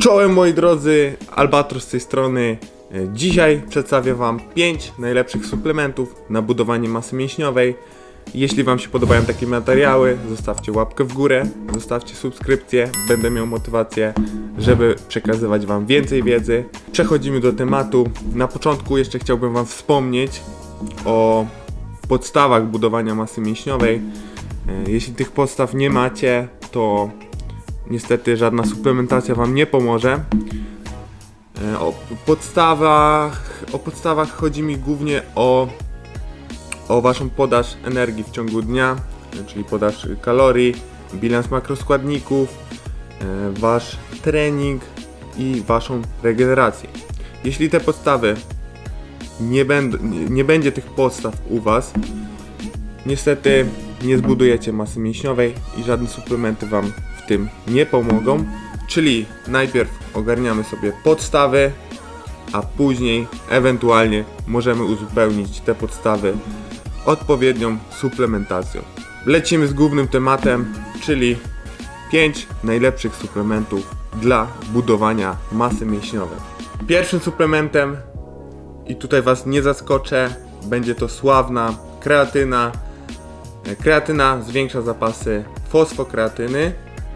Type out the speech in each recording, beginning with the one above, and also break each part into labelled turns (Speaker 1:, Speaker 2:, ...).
Speaker 1: Czołem moi drodzy, Albatros z tej strony. E, Dzisiaj przedstawię Wam 5 najlepszych suplementów na budowanie masy mięśniowej. Jeśli Wam się podobają takie materiały, zostawcie łapkę w górę, zostawcie subskrypcję, będę miał motywację, żeby przekazywać Wam więcej wiedzy. Przechodzimy do tematu. Na początku jeszcze chciałbym Wam wspomnieć o podstawach budowania masy mięśniowej. E, Jeśli tych podstaw nie macie, to niestety żadna suplementacja Wam nie pomoże. E, O podstawach, o podstawach chodzi mi głównie o, o Waszą podaż energii w ciągu dnia, e, czyli podaż kalorii, bilans makroskładników, e, Wasz trening i Waszą regenerację. Jeśli te podstawy nie, nie będzie tych podstaw u Was, niestety nie zbudujecie masy mięśniowej i żadne suplementy Wam tym nie pomogą. Czyli najpierw ogarniamy sobie podstawy, a później ewentualnie możemy uzupełnić te podstawy odpowiednią suplementacją. Lecimy z głównym tematem, czyli 5 najlepszych suplementów dla budowania masy mięśniowej. Pierwszym suplementem i tutaj Was nie zaskoczę, będzie to sławna kreatyna. E, Kreatyna zwiększa zapasy fosfokreatyny.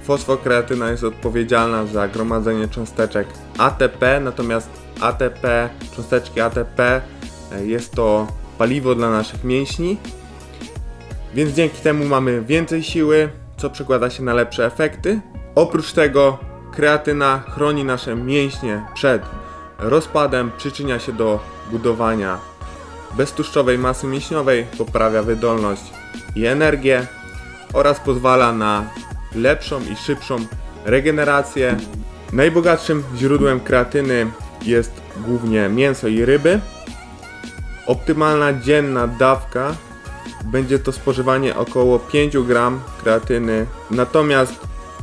Speaker 1: Fosfokreatyna jest odpowiedzialna za gromadzenie cząsteczek ATP, natomiast ATP, cząsteczki ATP e, jest to paliwo dla naszych mięśni. Więc dzięki temu mamy więcej siły, co przekłada się na lepsze efekty. Oprócz tego kreatyna chroni nasze mięśnie przed rozpadem, przyczynia się do budowania beztłuszczowej masy mięśniowej, poprawia wydolność i energię oraz pozwala na lepszą i szybszą regenerację. Najbogatszym źródłem kreatyny jest głównie mięso i ryby. Optymalna dzienna dawka będzie to spożywanie około 5 gram kreatyny. Natomiast,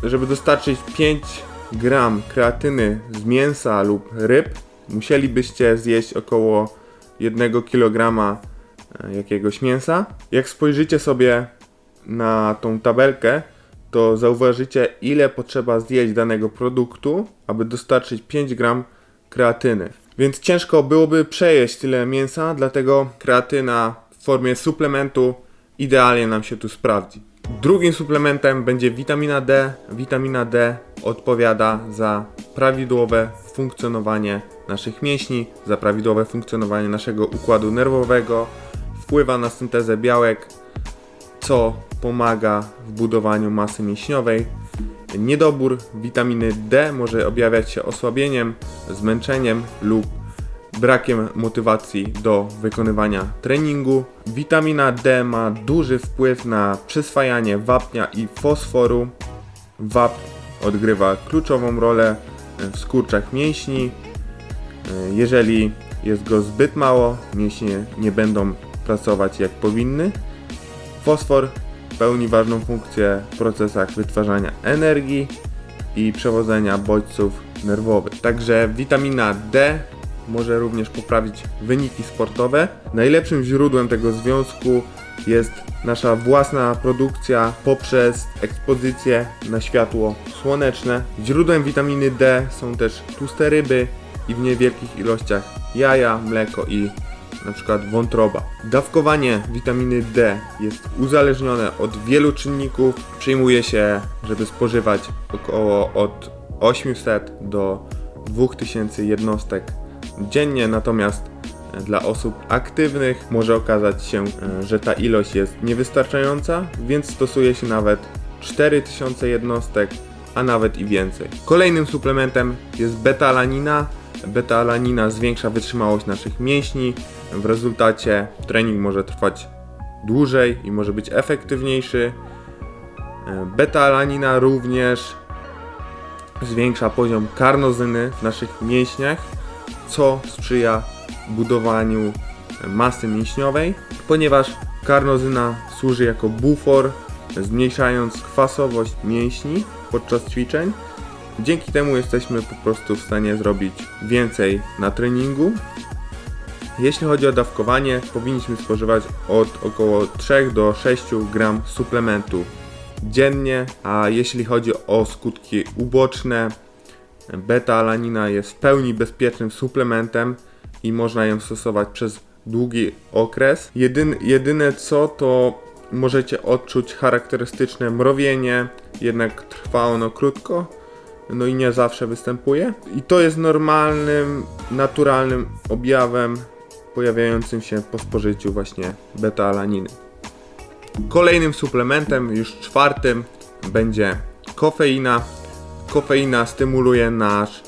Speaker 1: żeby dostarczyć 5 gram kreatyny z mięsa lub ryb, musielibyście zjeść około 1 kg e, jakiegoś mięsa. Jak spojrzycie sobie na tą tabelkę, to zauważycie, ile potrzeba zjeść danego produktu, aby dostarczyć 5 gram kreatyny. Więc ciężko byłoby przejeść tyle mięsa, dlatego kreatyna w formie suplementu idealnie nam się tu sprawdzi. Drugim suplementem będzie witamina D. Witamina D odpowiada za prawidłowe funkcjonowanie naszych mięśni, za prawidłowe funkcjonowanie naszego układu nerwowego, wpływa na syntezę białek, co pomaga w budowaniu masy mięśniowej. Niedobór witaminy D może objawiać się osłabieniem, zmęczeniem lub brakiem motywacji do wykonywania treningu. Witamina D ma duży wpływ na przyswajanie wapnia i fosforu. Wapń odgrywa kluczową rolę w skurczach mięśni. Jeżeli jest go zbyt mało, mięśnie nie będą pracować jak powinny. Fosfor pełni ważną funkcję w procesach wytwarzania energii i przewodzenia bodźców nerwowych. Także witamina D może również poprawić wyniki sportowe. Najlepszym źródłem tego związku jest nasza własna produkcja poprzez ekspozycję na światło słoneczne. Źródłem witaminy D są też tłuste ryby i w niewielkich ilościach jaja, mleko i na przykład wątroba. Dawkowanie witaminy D jest uzależnione od wielu czynników. Przyjmuje się, żeby spożywać około od 800 do 2000 jednostek dziennie, natomiast dla osób aktywnych może okazać się, e, że ta ilość jest niewystarczająca, więc stosuje się nawet 4000 jednostek, a nawet i więcej. Kolejnym suplementem jest beta-alanina. Beta-alanina zwiększa wytrzymałość naszych mięśni. W rezultacie trening może trwać dłużej i może być efektywniejszy. E, Beta-alanina również zwiększa poziom karnozyny w naszych mięśniach, co sprzyja budowaniu masy mięśniowej, ponieważ karnozyna służy jako bufor, zmniejszając kwasowość mięśni podczas ćwiczeń. Dzięki temu jesteśmy po prostu w stanie zrobić więcej na treningu. Jeśli chodzi o dawkowanie, powinniśmy spożywać od około 3 do 6 gram suplementu dziennie, a jeśli chodzi o skutki uboczne, Beta-alanina jest w pełni bezpiecznym suplementem i można ją stosować przez długi okres. Jedyn, jedyne co to możecie odczuć charakterystyczne mrowienie, jednak trwa ono krótko, no i nie zawsze występuje. I to jest normalnym, naturalnym objawem pojawiającym się po spożyciu właśnie beta-alaniny. Kolejnym suplementem, już czwartym, będzie kofeina. Kofeina stymuluje nasz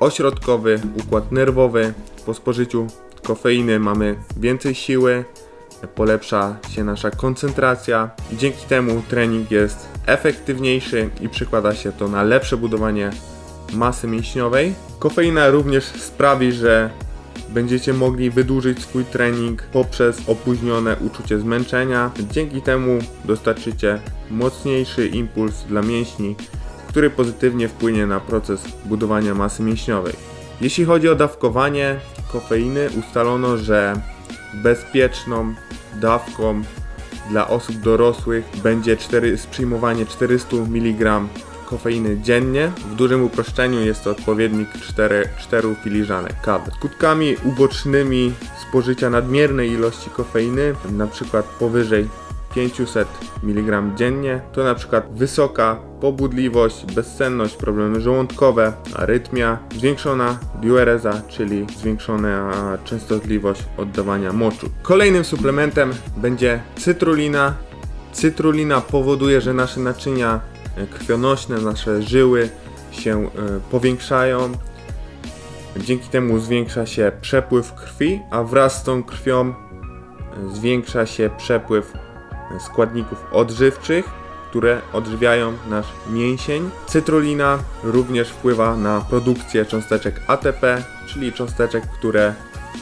Speaker 1: ośrodkowy układ nerwowy. Po spożyciu kofeiny mamy więcej siły, polepsza się nasza koncentracja dzięki temu trening jest efektywniejszy i przekłada się to na lepsze budowanie masy mięśniowej. Kofeina również sprawi, że będziecie mogli wydłużyć swój trening poprzez opóźnione uczucie zmęczenia. Dzięki temu dostarczycie mocniejszy impuls dla mięśni, który pozytywnie wpłynie na proces budowania masy mięśniowej. Jeśli chodzi o dawkowanie kofeiny, ustalono, że bezpieczną dawką dla osób dorosłych będzie 4, przyjmowanie 400 mg kofeiny dziennie. W dużym uproszczeniu jest to odpowiednik 4, 4 filiżanek kawy. Skutkami ubocznymi spożycia nadmiernej ilości kofeiny, przykład powyżej 500 mg dziennie, to na przykład wysoka pobudliwość, bezsenność, problemy żołądkowe, arytmia, zwiększona diureza, czyli zwiększona częstotliwość oddawania moczu. Kolejnym suplementem będzie cytrulina. Cytrulina powoduje, że nasze naczynia krwionośne, nasze żyły się e, powiększają. Dzięki temu zwiększa się przepływ krwi, a wraz z tą krwią e, zwiększa się przepływ składników odżywczych, które odżywiają nasz mięsień. Cytrulina również wpływa na produkcję cząsteczek ATP, czyli cząsteczek, które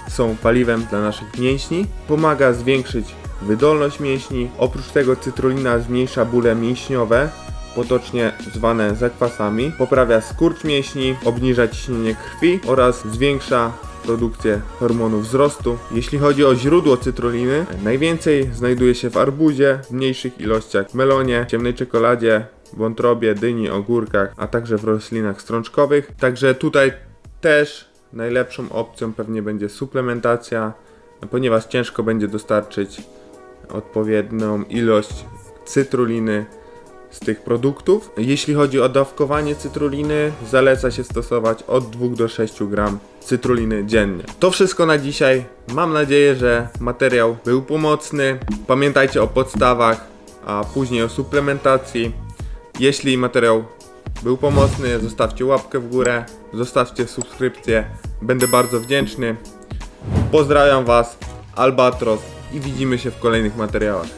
Speaker 1: są paliwem dla naszych mięśni. Pomaga zwiększyć wydolność mięśni. Oprócz tego cytrulina zmniejsza bóle mięśniowe, potocznie zwane zakwasami, poprawia skurcz mięśni, obniża ciśnienie krwi oraz zwiększa produkcję hormonu wzrostu. Jeśli chodzi o źródło cytruliny, najwięcej znajduje się w arbuzie, w mniejszych ilościach w melonie, ciemnej czekoladzie, wątrobie, dyni, ogórkach, a także w roślinach strączkowych. Także tutaj też najlepszą opcją pewnie będzie suplementacja, ponieważ ciężko będzie dostarczyć odpowiednią ilość cytruliny z tych produktów. Jeśli chodzi o dawkowanie cytruliny, zaleca się stosować od 2 do 6 gram cytruliny dziennie. To wszystko na dzisiaj. Mam nadzieję, że materiał był pomocny. Pamiętajcie o podstawach, a później o suplementacji. Jeśli materiał był pomocny, zostawcie łapkę w górę, zostawcie subskrypcję. Będę bardzo wdzięczny. Pozdrawiam Was, Albatros i widzimy się w kolejnych materiałach.